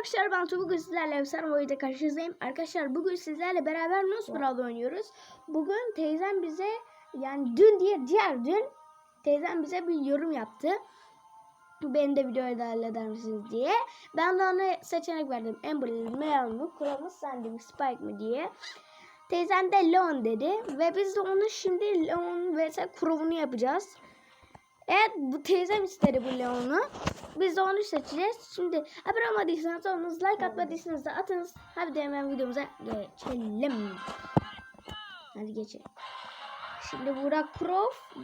arkadaşlar ben Tuğ bugün sizlerle Efsane Boyu'da karşınızdayım. Arkadaşlar bugün sizlerle beraber Nosferatu oynuyoruz. Bugün teyzem bize yani dün diye diğer dün teyzem bize bir yorum yaptı. Beni de videoya dahil eder misiniz diye. Ben de ona seçenek verdim. Amber'li, Meow mu, Kronos, Sandy mi, Spike mi diye. Teyzem de Leon dedi. Ve biz de onu şimdi Leon vs Crow'unu yapacağız. Evet bu teyzem istedi bu Leon'u. Biz de onu seçeceğiz. Şimdi abone olmadıysanız olunuz, like atmadıysanız da atınız. Hadi hemen videomuza geçelim. Hadi geçelim. Şimdi Burak Prof.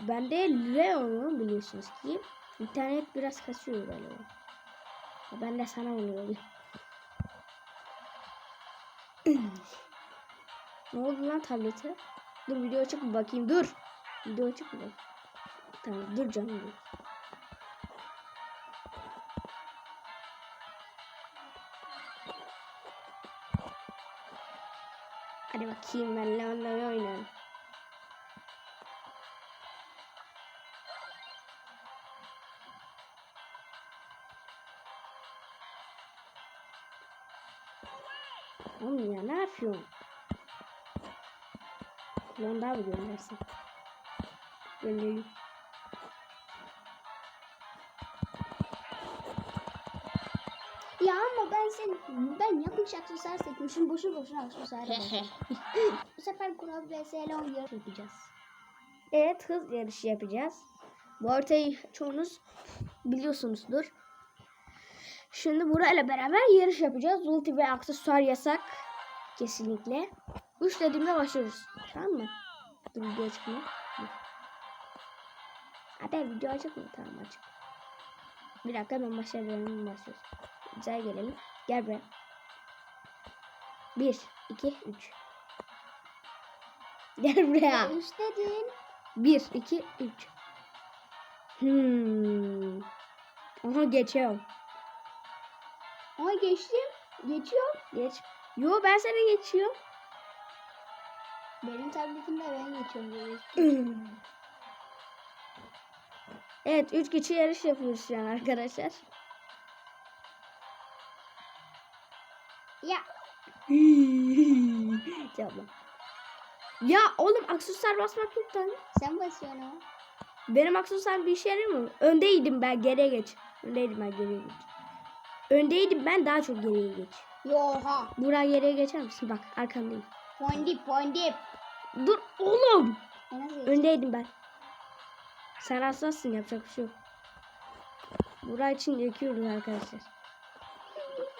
Ben de Leon'u biliyorsunuz ki. İnternet biraz kasıyor galiba. Ben de sana vuruyorum. ne oldu lan tablete? Dur video açık mı bakayım dur. Video açık mı bakayım? Tamam dur canım. Hadi bakayım ben Leon'la oynarım. Oğlum ya ne yapıyorsun? Leon daha mı göndersin? Göndereyim. Ya ama ben sen ben yapmış aksesuar seçmişim boşu boşuna aksesuar. Bu sefer Kural vs Elon yarış yapacağız. Evet hız yarışı yapacağız. Bu haritayı çoğunuz biliyorsunuzdur. Şimdi burayla beraber yarış yapacağız. Ulti ve aksesuar yasak. Kesinlikle. 3 dediğimde başlıyoruz. Tamam mı? Dur video açık mı? Hadi video açık mı? Tamam açık. Bir dakika ben başlayalım. Başlıyoruz. Güzel gelelim. Gel buraya. 1, 2, 3. Gel buraya. Üç dedin. 1, 2, 3. Hmm. Aha geçiyorum. Ama geçtim. Geçiyor. Geç. Yo ben seni geçiyorum. Benim tabletimde ben geçiyorum. evet 3 kişi yarış yapıyoruz şu an arkadaşlar. Tamam. Ya oğlum aksesuar basmak yok lan. sen basıyorsun. Benim aksesuar bir işe yarar mı? Öndeydim ben geriye geç. Öndeydim ben geriye geç. Öndeydim ben daha çok geriye geç. Yoha. Buraya geriye geçer misin? Bak arkandayım. Fondip fondip. Dur oğlum. E? Öndeydim ben. Sen hassassın yapacak bir şey yok. Buraya için yakıyoruz arkadaşlar.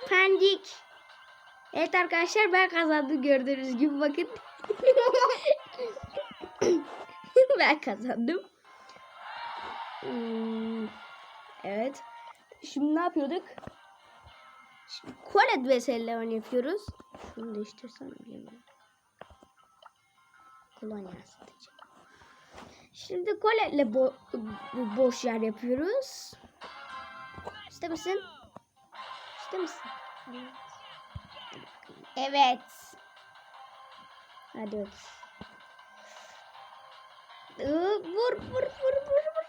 Pendik. Evet arkadaşlar ben kazandım gördüğünüz gibi bakın. ben kazandım. Hmm, evet. Şimdi ne yapıyorduk? Şimdi vs Leon yapıyoruz. Şunu değiştirsem bilmiyorum. Kolonya satacağım. Şimdi Colette'le bo boş yer yapıyoruz. İster misin? İster misin? Evet. Hadi bak. Iı, Vur vur vur vur vur.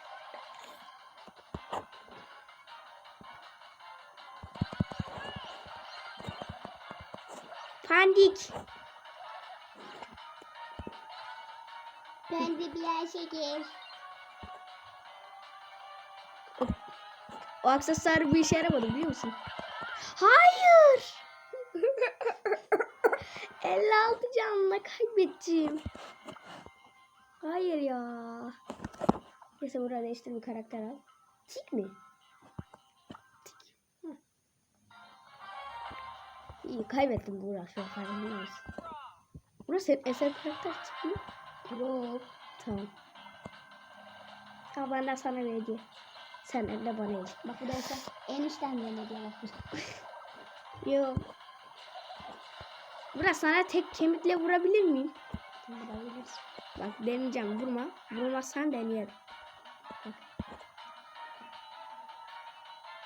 Pandik. Ben de bir şeker. O aksesuar bir işe yaramadı biliyor musun? Hayır. 56 canla kaybedeceğim. Hayır ya. Neyse burada değiştir bir karakter al. Tik mi? Tik. Hı. İyi kaybettim Buğra şu an farkında mısın? Burası eser karakter tik mi? Yok. Tamam. Tamam ben de sana vereceğim. Sen de bana vereceksin. Bak bu da sen enişten diye bak. Yok. Burası sana tek kemikle vurabilir miyim? Vurabilirsin. Bak deneyeceğim vurma. Vurmazsan deneyelim. Bak.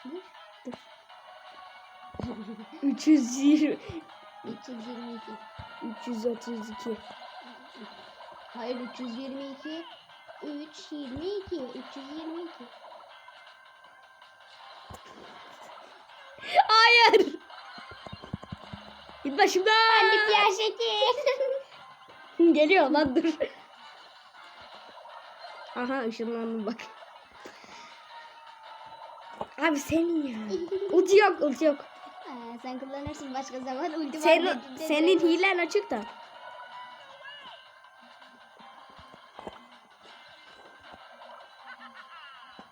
Dur. Dur. 320 322. 332 Hayır 322. 322. 322. Hayır. Git başımdan. Hadi bir şekil. Geliyor lan dur. Aha ışınlandım bak. Abi senin ya. Ulti yok ulti yok. Ha, sen kullanırsın başka zaman ulti var Senin, dediğinde senin hilen açık da.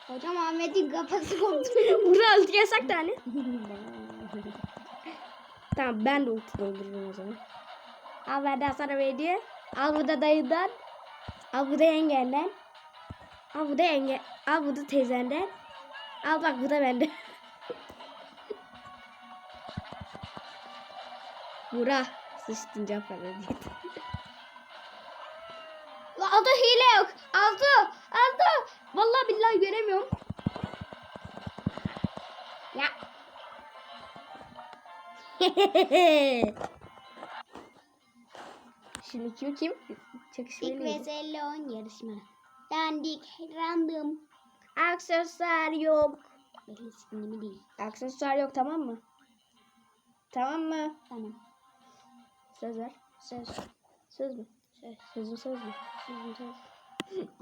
Hocam Ahmet'in kafası koptu. Burada ulti yasak da hani. tamam ben de ulti doldururum o zaman. Al benden sana veriyor. Al bu da dayıdan. Al bu da yengenden. Al bu da yenge. Al bu da teyzenden. Al bak bu da bende. Bura. Sıçtın Cafer diye. Altta hile yok. Altı. Altı. Vallahi billahi göremiyorum. Ya. Şimdi kim kim? İlk Çakışmalıyız. vs 50 10 yarışma. Dandik. Random. Aksesuar yok. Benim ismimi değil. Aksesuar yok tamam mı? Tamam mı? Tamam. Söz ver. Söz. Söz mü? Söz. Sözün söz mü? Sözüm söz.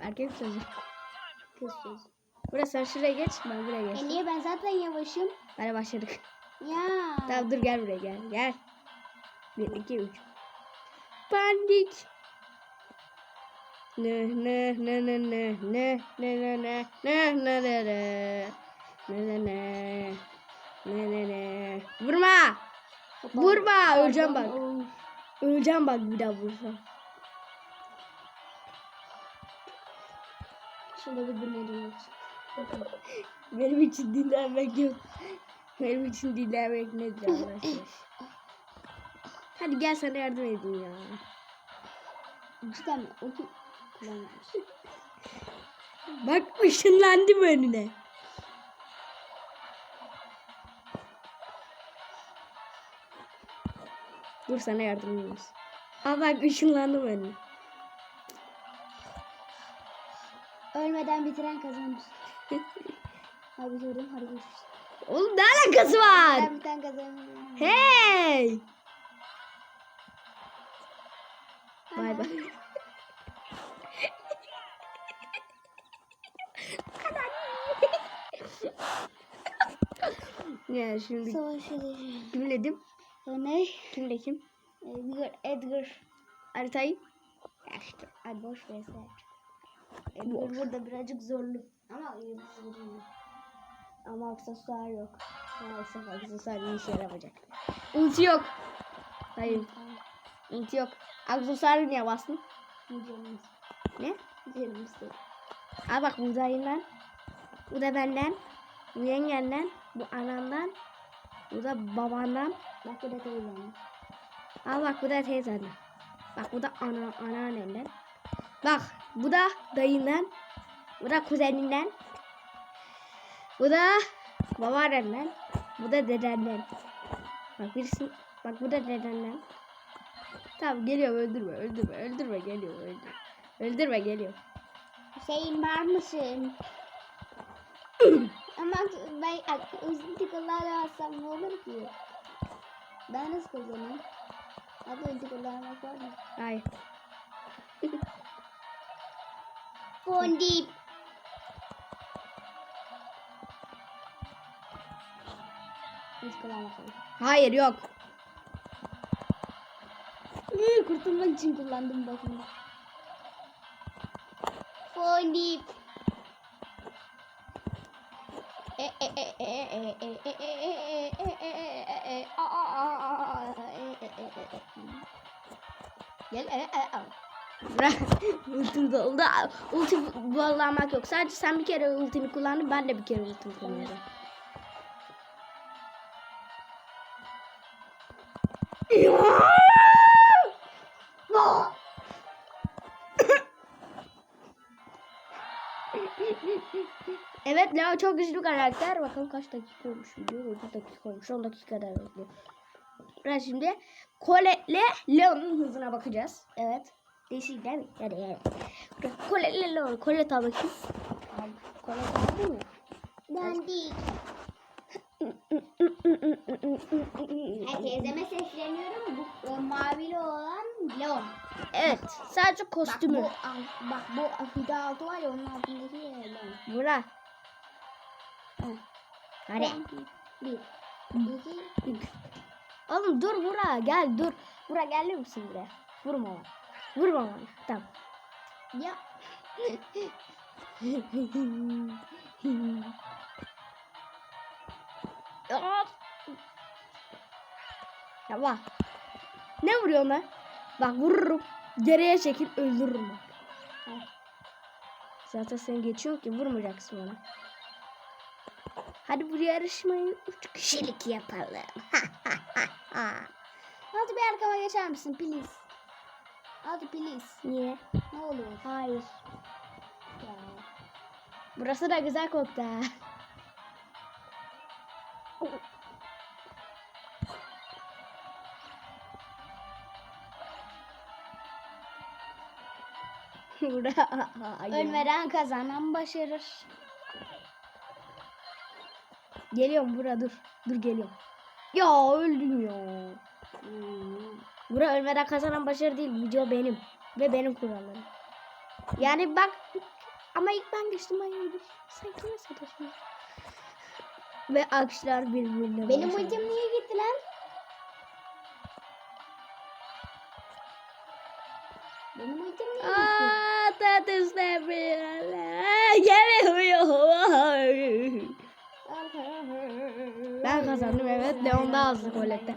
Erkek sözü. Kız söz. Burası sen şuraya geç. Ben buraya E geç. niye ben zaten yavaşım? Hadi başladık. Ya. Tamam dur gel buraya gel. Gel. Bir, iki, üç. Pandik. Ne ne ne ne ne ne ne ne ne ne ne ne ne ne ne ne ne ne ne Vurma. Vurma öleceğim bak. Öleceğim bak bir daha vursam. Şurada bir dinledim. Benim için dinlenmek yok. Benim için dinlenmek nedir arkadaşlar? Hadi gel sana yardım edeyim ya. Cidden mi? O? Kullanmamış. Bak ışınlandım önüne. Dur sana yardım edeyim. Aa bak ışınlandım önüne. Ölmeden bitiren kazanır. Hadi gördüm. Görüşürüz. Oğlum ne alakası var? Ben biten kazanır. Hey! Bay bay. ya şimdi Savaş edeceğim. kimledim? O ne? Kimle kim? Edgar. Edgar. Haritayı. İşte. Ay boş ver sen. Edgar burada birazcık zorlu. Ama iyi zorlu. Ama aksesuar yok. Maalesef aksesuar bir işe yaramayacak. Ulti yok. Hayır. Ulti yok. Aksesuarı niye bastın? Canım. Ne? Canım istedim. Al bak bu dayından. Bu da benden. Bu yengenden. Bu anandan. Bu da babandan. Bak bu da teyzem. Al bak bu da teyzenden. Bak bu da ana anneannenden. Bak bu da dayından. Bu da kuzeninden. Bu da babaannenden. Bu da dedenden. Bak birisi bak bu da dedenden. Tamam geliyor öldürme öldürme öldürme geliyor öldürme. Öldürme geliyor. Hüseyin var mısın? Ama ben uzun tıkılarla alsam ne olur ki? Ben nasıl kazanayım? Abi ulti kullanmak var mı? Hayır. Fondip. Hayır yok. Kurtulmak için kullandım bakın. Fondip. Gel e e al. ultim doldu. Ulti kullanmak yok. Sadece sen bir kere ultini kullandın. Ben de bir kere ultimi kullandım. Evet Leo çok güçlü karakter. Bakalım kaç dakika olmuş video. 9 dakika olmuş. 10 dakika daha bekliyor. Ben şimdi Colette'le Leon'un hızına bakacağız. Evet. Değişik değil mi? Hadi hadi. Colette'le Leon. Colette al bakayım. Colette aldın mı? Her teyzeme sesleniyorum. Bu o mavili olan Leon. Evet. Sadece kostümü. Bak bu, bak bu hüda altı var ya onun altındaki Leon. Bura. Hadi. Bir. İki. Üç. Oğlum dur Bura gel dur. Bura geliyor musun buraya? Vurma bana. Vurma bana. Tamam. Ya. Ya. Ya bak. Ne vuruyorsun lan? Bak vururum. Geriye çekil öldürürüm bak. Zaten sen geçiyorsun ki vurmayacaksın bana. Hadi bu yarışmayı üç kişilik yapalım. Hadi bir arkama geçer misin please? Hadi please. Niye? Ne olur. Hayır. Ya. Burası da güzel koktu. Ölmeden kazanan başarır. Geliyorum bura dur. Dur geliyorum. Ya öldüm ya. Hmm. Bura ölmeden kazanan başarı değil. Video benim. Ve benim kurallarım. Yani bak ama ilk ben geçtim hayırdır. Sen kime sataşıyorsun? Ve akşlar birbirine Benim ultim niye gitti lan? Benim ultim niye gitti? Aa, tat istemiyorlar. Gelemiyor. Ben kazandım evet. Leon daha hızlı gol etti.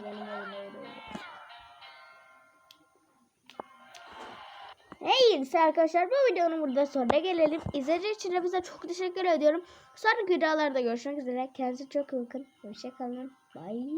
Neyse arkadaşlar bu videonun burada sonuna gelelim. İzlediğiniz için hepinize çok teşekkür ediyorum. Sonraki videolarda görüşmek üzere. Kendinize çok iyi bakın. Hoşçakalın. Bye.